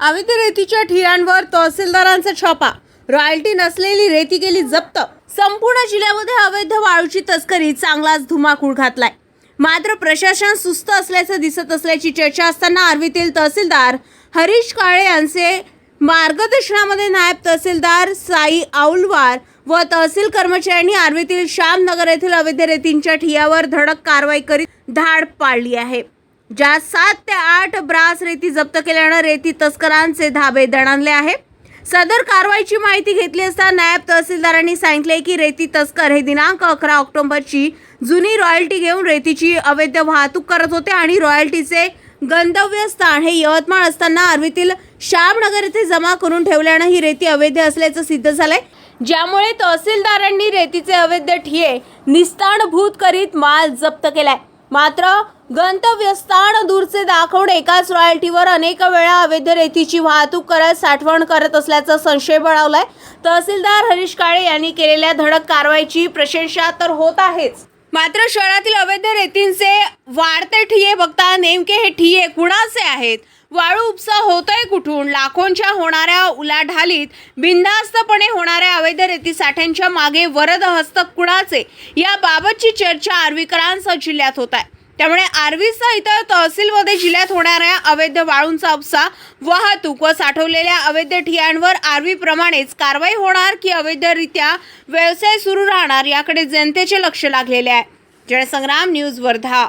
अवैध रेतीच्या ठियांवर तहसीलदारांचा छापा. रॉयल्टी नसलेली रेती केली जप्त. संपूर्ण जिल्ह्यामध्ये अवैध वाळूची तस्करी चांगलाच धुमाकूळ घातलाय. मात्र प्रशासन सुस्त असल्याचं दिसत असल्याची चर्चा असताना आर्वीतील तहसीलदार हरीश काळे यांचे मार्गदर्शनामध्ये नायब तहसीलदार साई औलवार व तहसील कर्मचाऱ्यांनी आर्वीतील श्यामनगर येथील अवैध रेतींच्या ठियावर धडक कारवाई करीत धाड पाडली आहे. ज्या सात ते आठ ब्रास रेती जप्त केल्यानं रेती तस्करांचे धाबे दणाणले आहे. सदर कारवाईची माहिती घेतली असता नायब तहसीलदारांनी सांगितले की रेती तस्कर हे दिनांक अकरा ऑक्टोबरची जुनी रॉयल्टी घेऊन रेतीची अवैध वाहतूक करत होते आणि रॉयल्टीचे गंतव्य स्थान हे यवतमाळ असताना आर्वीतील श्यामनगर येथे जमा करून ठेवल्यानं ही रेती अवैध असल्याचं सिद्ध झालंय. ज्यामुळे तहसीलदारांनी रेतीचे अवैध ठिये निस्ताणभूत करीत माल जप्त केलाय. मात्र गंतव्यस्थान दूरचे दाखवून एकाच रॉयल्टीवर अनेक वेळा अवैध रेतीची वाहतूक करत साठवण करत असल्याचा संशय बळावलाय. तहसीलदार हरीश काळे यांनी केलेल्या धडक कारवाईची प्रशंसा तर होत आहेच. मात्र शहरातील अवैध रेतींचे वाढते ठिये बघता नेमके हे ठिये कुणाचे आहेत? वाळू उपसा होतोय कुठून? लाखोंच्या होणाऱ्या उलाढालीत बिनधास्तपणे होणाऱ्या अवैध रेती साठ्यांच्या मागे वरद हस्त कुणाचे? याबाबतची चर्चा आर्वीकरांसह जिल्ह्यात होत आहे. त्यामुळे आर्वीसह इतर तहसीलमध्ये जिल्ह्यात होणाऱ्या अवैध वाळूंचा उपसा वाहतूक व साठवलेल्या अवैध ठियांवर आर्वीप्रमाणेच कारवाई होणार की अवैधरित्या व्यवसाय सुरू राहणार याकडे जनतेचे लक्ष लागलेले आहे. जनसंग्राम न्यूज वर्धा.